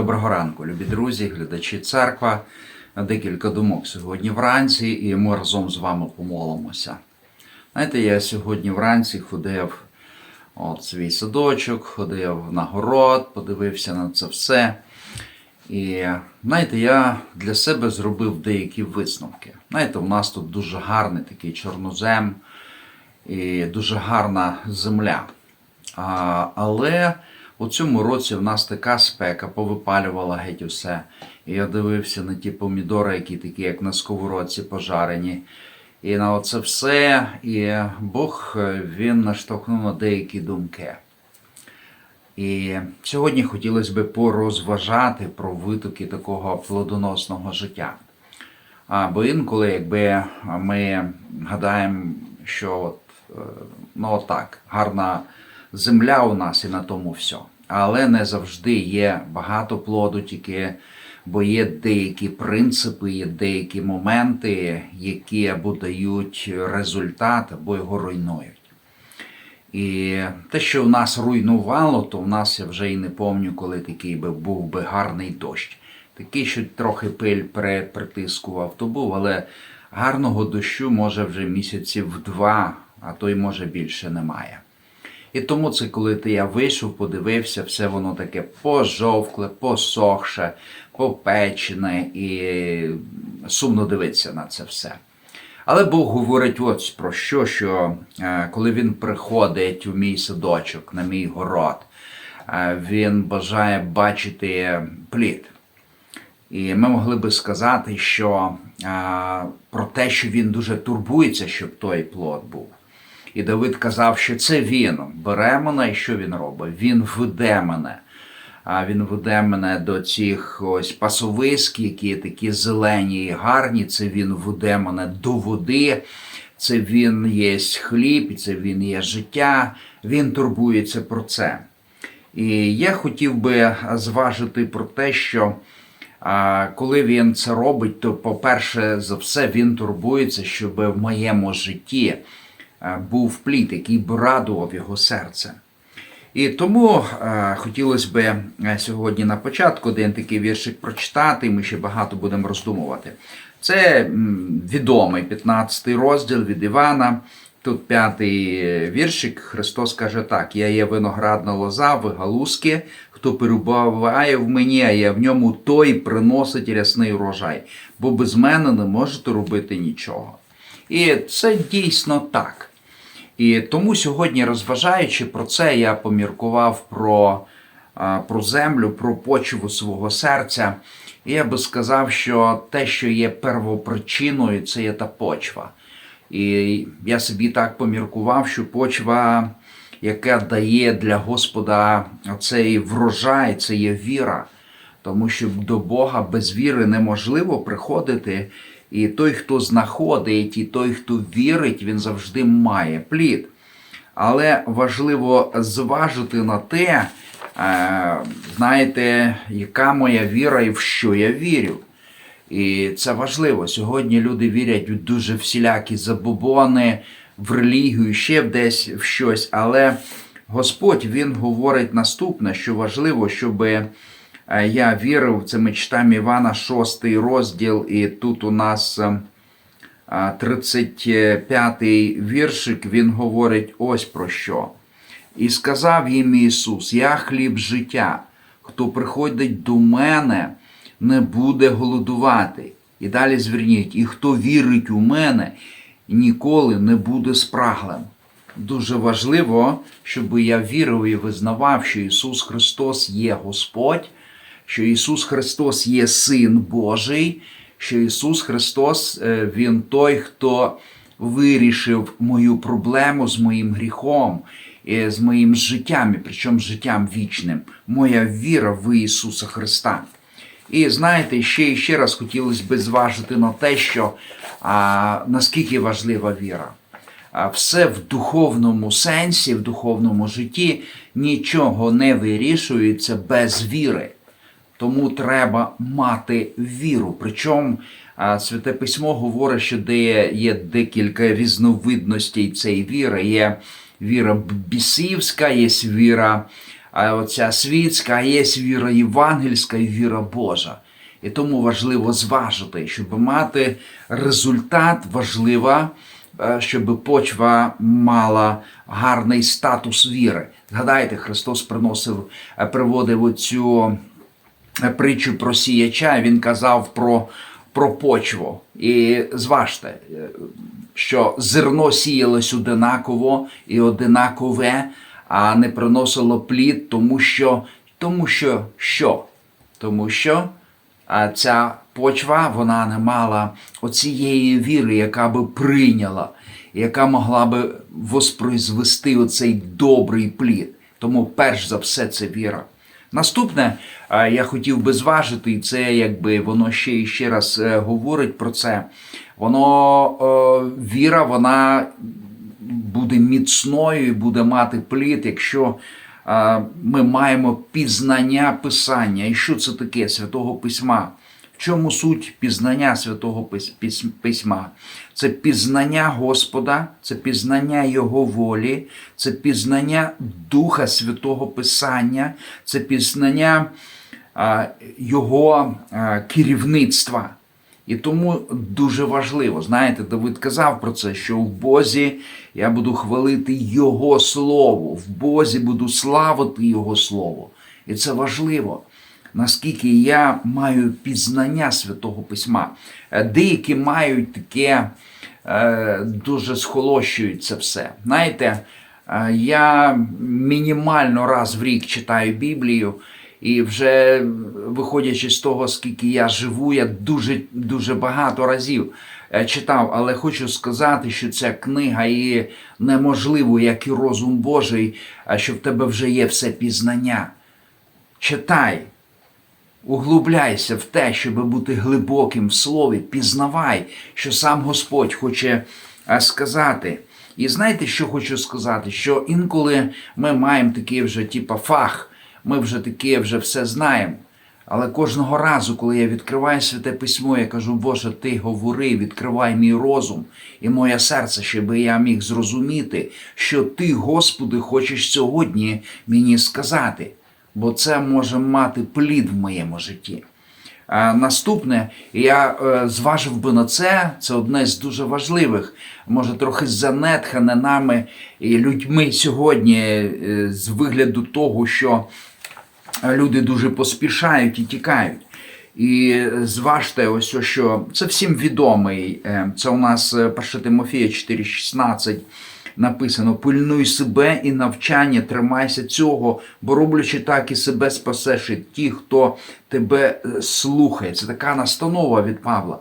Доброго ранку, любі друзі, глядачі церква. Декілька думок сьогодні вранці, і ми разом з вами помолимося. Знаєте, я сьогодні вранці ходив от свій садочок, ходив на город, подивився на це все. І знаєте, я для себе зробив деякі висновки. Знаєте, у нас тут дуже гарний такий чорнозем і дуже гарна земля. А, але у цьому році в нас така спека повипалювала геть усе. І я дивився на ті помідори, які такі, як на сковородці пожарені. І на оце все. І Бог е, він наштовхнув на деякі думки. І сьогодні хотілося б порозважати про витоки такого плодоносного життя. А, бо інколи, якби ми гадаємо, що от, е, ну отак, гарна земля у нас і на тому все. Але не завжди є багато плоду, тільки бо є деякі принципи, є деякі моменти, які або дають результат, або його руйнують. І те, що в нас руйнувало, то в нас я вже і не пам'ятаю, коли такий би був би гарний дощ. Такий, що трохи пиль при- притискував, то був, але гарного дощу може вже місяців два, а то й може більше немає. І тому це, коли ти я вийшов, подивився, все воно таке пожовкле, посохше, попечене і сумно дивитися на це все. Але Бог говорить ось про що, що е, коли він приходить у мій садочок, на мій город, е, він бажає бачити плід. І ми могли би сказати, що про те, що він дуже турбується, щоб той плод був. І Давид казав, що це він бере мене, і що він робить? Він веде мене. А він веде мене до цих ось пасовиськ, які такі зелені і гарні. Це він веде мене до води. Це він є хліб, це він є життя. Він турбується про це. І я хотів би зважити про те, що коли він це робить, то, по-перше, за все, він турбується, щоб в моєму житті був плід, який б радував його серце. І тому е, хотілося б е, сьогодні на початку один такий віршик прочитати, і ми ще багато будемо роздумувати. Це відомий 15 розділ від Івана. Тут п'ятий е, віршик. Христос каже так: Я є виноградна лоза, ви галузки, хто перебуває в мені, а я в ньому, той приносить рясний урожай, бо без мене не можете робити нічого. І це дійсно так. І тому сьогодні, розважаючи про це, я поміркував про, про землю, про почву свого серця. І я би сказав, що те, що є первопричиною, це є та почва. І я собі так поміркував, що почва, яка дає для Господа цей врожай, це є віра. Тому що до Бога без віри неможливо приходити. І той, хто знаходить, і той, хто вірить, він завжди має плід. Але важливо зважити на те, е, знаєте, яка моя віра і в що я вірю. І це важливо. Сьогодні люди вірять у дуже всілякі забобони, в релігію, ще десь в щось. Але Господь Він говорить наступне, що важливо, щоб я вірив, це ми читаємо Івана 6 розділ, і тут у нас е, 35-й віршик, він говорить ось про що. І сказав їм Ісус: Я хліб життя, хто приходить до мене, не буде голодувати. І далі зверніть, і хто вірить у мене, ніколи не буде спраглим. Дуже важливо, щоб я вірив і визнавав, що Ісус Христос є Господь, що Ісус Христос є Син Божий, що Ісус Христос е, Він той, хто вирішив мою проблему з моїм гріхом, з моїм життям, і причому життям вічним. Моя віра в Ісуса Христа. І знаєте, ще і ще раз хотілося би зважити на те, що а, наскільки важлива віра. А, Все в духовному сенсі, в духовному житті нічого не вирішується без віри. Тому треба мати віру. Причому Святе Письмо говорить, що де є декілька різновидностей цієї віри. Є віра бісівська, є віра оця світська, є віра євангельська і віра Божа. І тому важливо зважити, щоб мати результат, важливо, е, щоб почва мала гарний статус віри. Згадайте, Христос приносив, приводив оцю притчу про сіяча, він казав про, про почву. І зважте, е, що зерно сіялось одинаково і одинакове, а не приносило плід, тому що, тому що що? Тому що а ця почва вона не мала оцієї віри, яка би прийняла, яка могла би воспроизвести оцей добрий плід. Тому перш за все це віра. Наступне, я хотів би зважити, і це якби воно ще і ще раз е, говорить про це. Воно е, віра, вона буде міцною і буде мати плід, якщо ми маємо пізнання Писання. І що це таке Святого Письма? Чому суть пізнання Святого Пис- Пис- Письма? Це пізнання Господа, це пізнання Його волі, це пізнання Духа Святого Писання, це пізнання Його керівництва. І тому дуже важливо, знаєте, Давид казав про це, що в Бозі я буду хвалити Його Слово, в Бозі буду славити Його Слово. І це важливо, наскільки я маю пізнання Святого Письма. Е, Деякі мають таке, е, дуже схолощують це все. Знаєте, е, я мінімально раз в рік читаю Біблію. І вже виходячи з того, скільки я живу, я дуже дуже багато разів читав, але хочу сказати, що ця книга є неможливо, як і розум Божий, що в тебе вже є все пізнання. Читай, углубляйся в те, щоб бути глибоким в слові, пізнавай, що сам Господь хоче е, сказати. І знаєте, що хочу сказати? Що інколи ми маємо такий вже, типа, фах, ми вже таке вже все знаємо. Але кожного разу, коли я відкриваю святе письмо, я кажу, Боже, ти говори, відкривай мій розум і моє серце, щоб я міг зрозуміти, що ти, Господи, хочеш сьогодні мені сказати, бо це може мати плід в моєму житті. Наступне, я е, зважив би на це, це одне з дуже важливих, може трохи занетхане нами і людьми сьогодні е, з вигляду того, що люди дуже поспішають і тікають. І зважте, ось що це всім відомий. е, Це у нас е, 1 Тимофія 4,16 написано: пильнуй себе і навчання, тримайся цього, бо роблячи так і себе спасеш, і ті, хто тебе е, слухає. Це така настанова від Павла.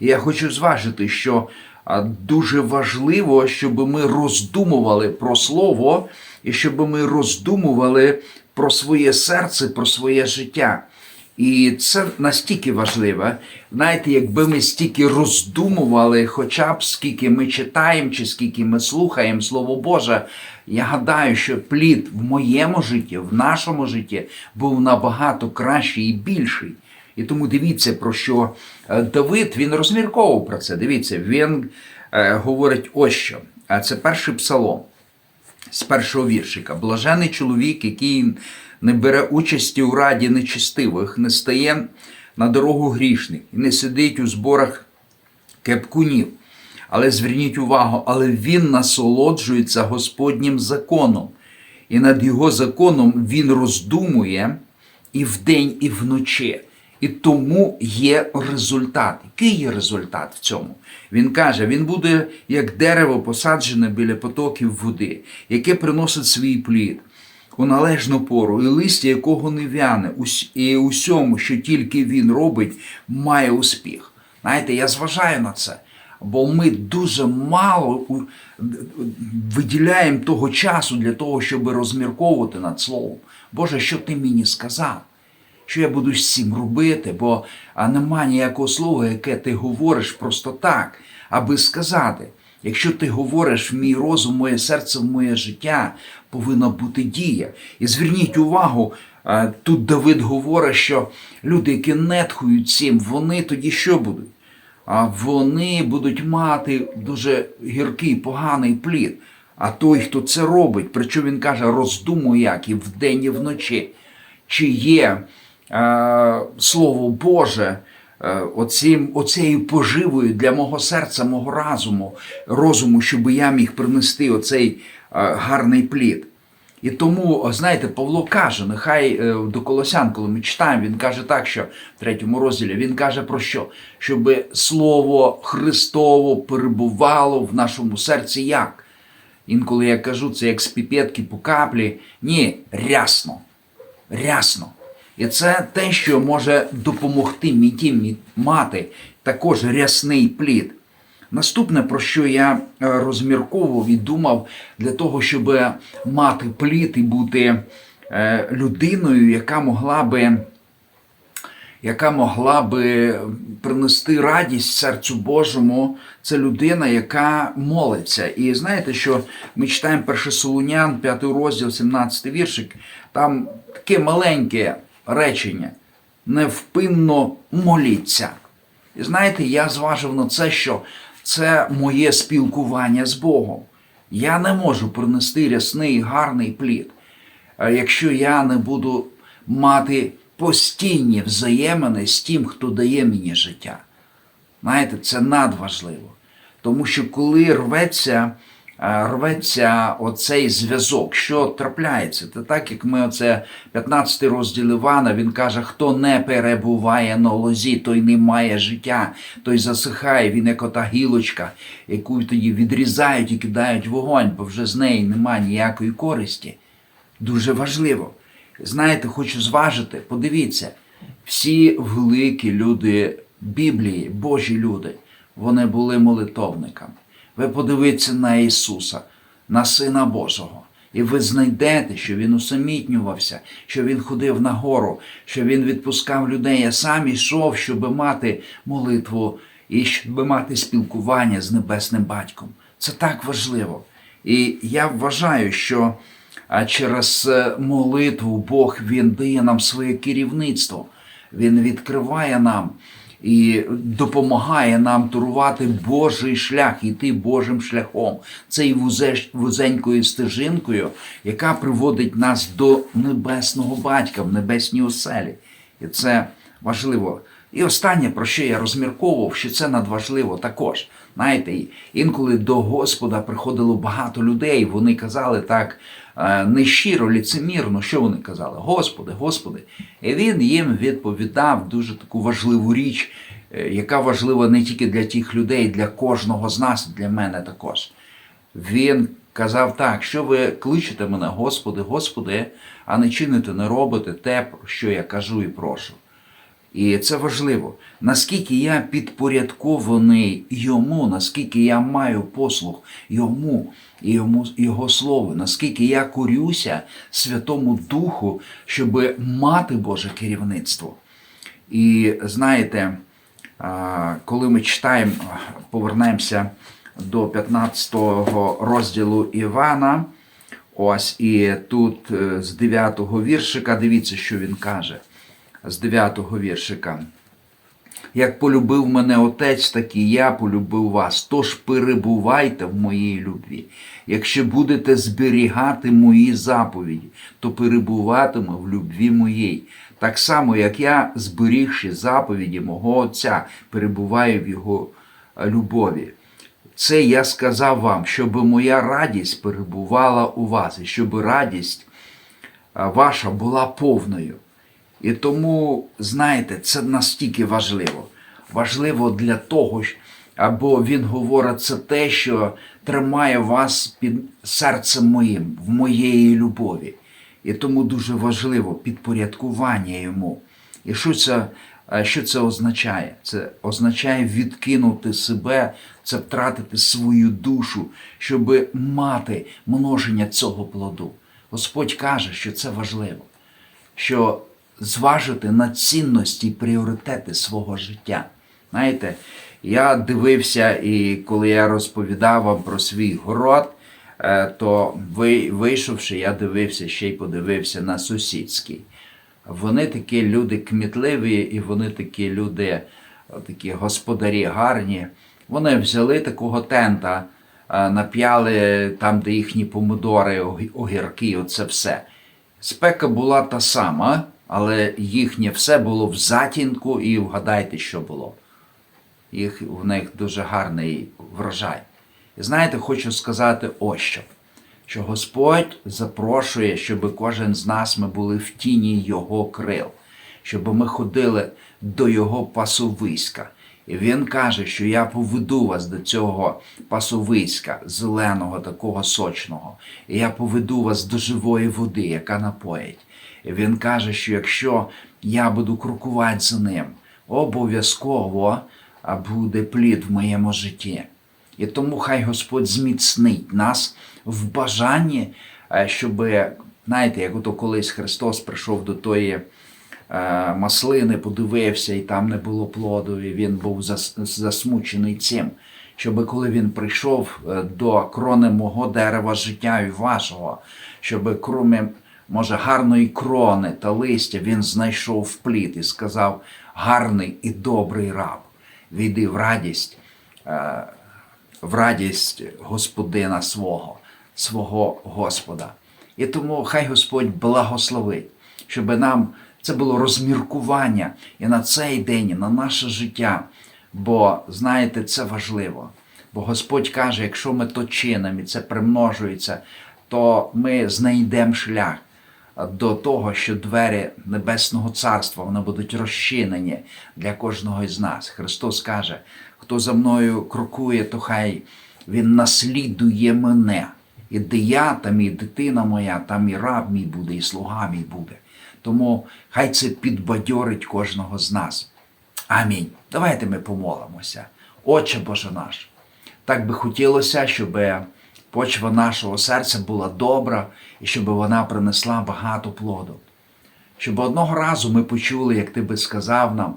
І я хочу зважити, що дуже важливо, щоб ми роздумували про слово, і щоб ми роздумували про своє серце, про своє життя. І це настільки важливо. Знаєте, якби ми стільки роздумували, хоча б скільки ми читаємо, чи скільки ми слухаємо Слово Боже, я гадаю, що плід в моєму житті, в нашому житті був набагато кращий і більший. І тому дивіться, про що е, Давид він розмірковував про це. Дивіться, він е, говорить ось що. А це перший псалом з першого віршика. Блажений чоловік, який не бере участі у раді нечистивих, не стає на дорогу грішних і не сидить у зборах кепкунів. Але зверніть увагу, але він насолоджується Господнім законом, і над його законом він роздумує і вдень, і вночі. І тому є результат. Який є результат в цьому? Він каже: він буде як дерево посаджене біля потоків води, яке приносить свій плід у належну пору, і листя якого не вяне, і усьому, що тільки він робить, має успіх. Знаєте, я зважаю на це. Бо ми дуже мало виділяємо того часу для того, щоб розмірковувати над словом. Боже, що ти мені сказав? Що я буду з цим робити? Бо нема ніякого слова, яке ти говориш просто так, аби сказати. Якщо ти говориш в мій розум, моє серце, в моє життя, повинна бути дія. І зверніть увагу, тут Давид говорить, що люди, які нетхують цим, вони тоді що будуть? а вони будуть мати дуже гіркий, поганий плід. А той, хто це робить, причому він каже, роздумуй як і вдень, і вночі, чи є е, Слово Боже е, оцім, оцею поживою для мого серця, мого разуму, розуму, щоб я міг принести оцей е, гарний плід. І тому, знаєте, Павло каже, нехай е, до Колосян, коли ми читаємо, він каже так, що в третьому розділі він каже про що? Щоб слово Христово перебувало в нашому серці як? Інколи я кажу, це як з піпетки по каплі. Ні, рясно. Рясно. І це те, що може допомогти мені мати також рясний плід. Наступне, про що я е, розмірковував і думав для того, щоб мати плід і бути е, людиною, яка могла би, яка могла би принести радість серцю Божому, це людина, яка молиться. І знаєте, що ми читаємо 1 Солунян, 5 розділ, 17 віршик, там таке маленьке речення. Невпинно моліться. І знаєте, я зважив на це, що це моє спілкування з Богом. Я не можу принести рясний гарний плід, е, якщо я не буду мати постійні взаємини з тим, хто дає мені життя. Знаєте, це надважливо. Тому що коли рветься, рветься оцей зв'язок, що трапляється, це так як ми оце 15 розділ Івана, він каже, хто не перебуває на лозі, той не має життя, той засихає, він як ота гілочка, яку тоді відрізають і кидають вогонь, бо вже з неї немає ніякої користі. Дуже важливо. Знаєте, хочу зважити, подивіться, всі великі люди Біблії, Божі люди, вони були молитовниками. Ви подивіться на Ісуса, на Сина Божого, і ви знайдете, що Він усамітнювався, що Він ходив на гору, що Він відпускав людей, а сам йшов, щоб мати молитву і щоб мати спілкування з Небесним Батьком. Це так важливо. І я вважаю, що через е, молитву Бог Він дає нам своє керівництво. Він відкриває нам і допомагає нам турувати Божий шлях, йти Божим шляхом, цей вузенькою стежинкою, яка приводить нас до небесного батька в небесній оселі. І це важливо. І останнє, про що я розмірковував, що це надважливо також. Знаєте, інколи до Господа приходило багато людей, вони казали так нещиро, ліцемірно, що вони казали? Господи, Господи. І він їм відповідав дуже таку важливу річ, е, яка важлива не тільки для тих людей, для кожного з нас, для мене також. Він казав так, що ви кличете мене, Господи, Господи, а не чините, не робите те, про що я кажу і прошу. І це важливо. Наскільки я підпорядкований йому, наскільки я маю послуг йому і йому, його слову, наскільки я корюся Святому Духу, щоб мати Боже керівництво. І знаєте, коли ми читаємо, повернемося до 15 розділу Івана, ось і тут е, з 9 віршика, дивіться, що він каже з 9 віршика. Як полюбив мене отець, так і я полюбив вас. Тож перебувайте в моїй любві. Якщо будете зберігати мої заповіді, то перебуватиме в любві моїй. Так само, як я, зберігши заповіді мого Отця, перебуваю в його е, любові. Це я сказав вам, щоб моя радість перебувала у вас, і щоб радість е, ваша була повною. І тому, знаєте, це настільки важливо. Важливо для того, або він говорить це те, що тримає вас під серцем моїм, в моєї любові. І тому дуже важливо підпорядкування йому. І що це, е, що це означає? Це означає відкинути себе, це втратити свою душу, щоб мати множення цього плоду. Господь каже, що це важливо що зважити на цінності і пріоритети свого життя. Знаєте, я дивився, і коли я розповідав вам про свій город, е, то вийшовши, я дивився ще й подивився на сусідський. Вони такі люди кмітливі, і вони такі люди, такі господарі гарні. Вони взяли такого тента е, нап'яли там, де їхні помидори, огірки, оце все. Спека була та сама, але їхнє все було в затінку, і вгадайте, що було. Їх, в них дуже гарний врожай. І знаєте, хочу сказати ось що. Що Господь запрошує, щоб кожен з нас ми були в тіні Його крил, щоб ми ходили до Його пасовиська. І Він каже, що я поведу вас до цього пасовиська, зеленого, такого сочного, і я поведу вас до живої води, яка напоїть. Він каже, що якщо я буду крокувати за ним, обов'язково буде плід в моєму житті. І тому хай Господь зміцнить нас в бажанні, е, щоб, знаєте, як ото колись Христос прийшов до тої е, маслини, подивився, і там не було плоду, і він був засмучений цим. Щоб коли він прийшов е, до крони мого дерева життя і вашого, щоб кроме, може, гарної крони та листя він знайшов плід і сказав: гарний і добрий раб, війди в радість. е, в радість Господина свого, свого Господа. І тому хай Господь благословить, щоб нам це було розміркування і на цей день, і на наше життя. Бо, знаєте, це важливо. Бо Господь каже, якщо ми то чинимо і це примножується, то ми знайдемо шлях до того, що двері Небесного Царства вони будуть розчинені для кожного із нас. Христос каже, хто за мною крокує, то хай він наслідує мене. І де я, і дитина моя, там і раб мій буде, і слуга мій буде. Тому хай це підбадьорить кожного з нас. Амінь. Давайте ми помолимося. Отче Боже наш, так би хотілося, щоб почва нашого серця була добра і щоб вона принесла багато плоду. Щоб одного разу ми почули, як ти би сказав нам,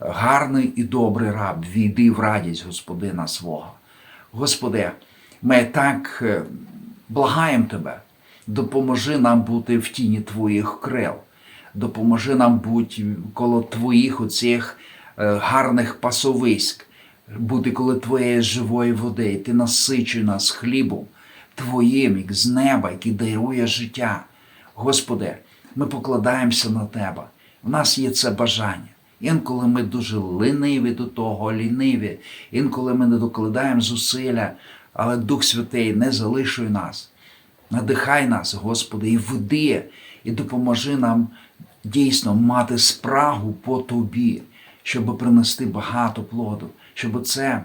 гарний і добрий раб, війди в радість Господина свого. Господи, ми так е, благаємо Тебе, допоможи нам бути в тіні Твоїх крил, допоможи нам бути коло Твоїх оцих е, гарних пасовиськ, бути коло Твоєї живої води, і Ти насичуй нас хлібом Твоїм, як з неба, який дарує життя. Господи, ми покладаємося на Тебе. У нас є це бажання. Інколи ми дуже лениві до того, ліниві, інколи ми не докладаємо зусилля, але Дух Святий не залишуй нас. Надихай нас, Господи, і веди, і допоможи нам дійсно мати спрагу по Тобі, щоб принести багато плоду, щоб це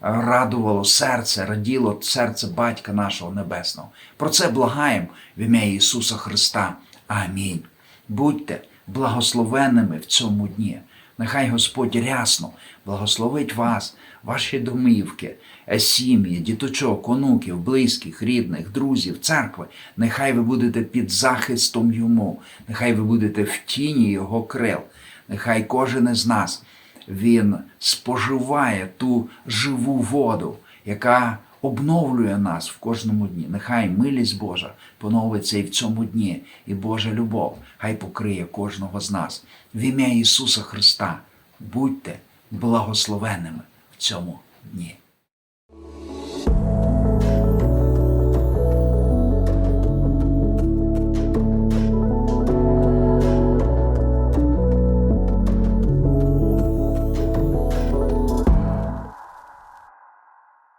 радувало серце, раділо серце Батька нашого Небесного. Про це благаємо в ім'я Ісуса Христа. Амінь. Будьте благословенними в цьому дні. Нехай Господь рясно благословить вас, ваші домівки, е, сім'ї, діточок, онуків, близьких, рідних, друзів, церкви. Нехай ви будете під захистом Йому, нехай ви будете в тіні Його крил. Нехай кожен із нас він споживає ту живу воду, яка обновлює нас в кожному дні. Нехай милість Божа поновиться і в цьому дні, і Божа любов хай покриє кожного з нас. В ім'я Ісуса Христа будьте благословенними в цьому дні.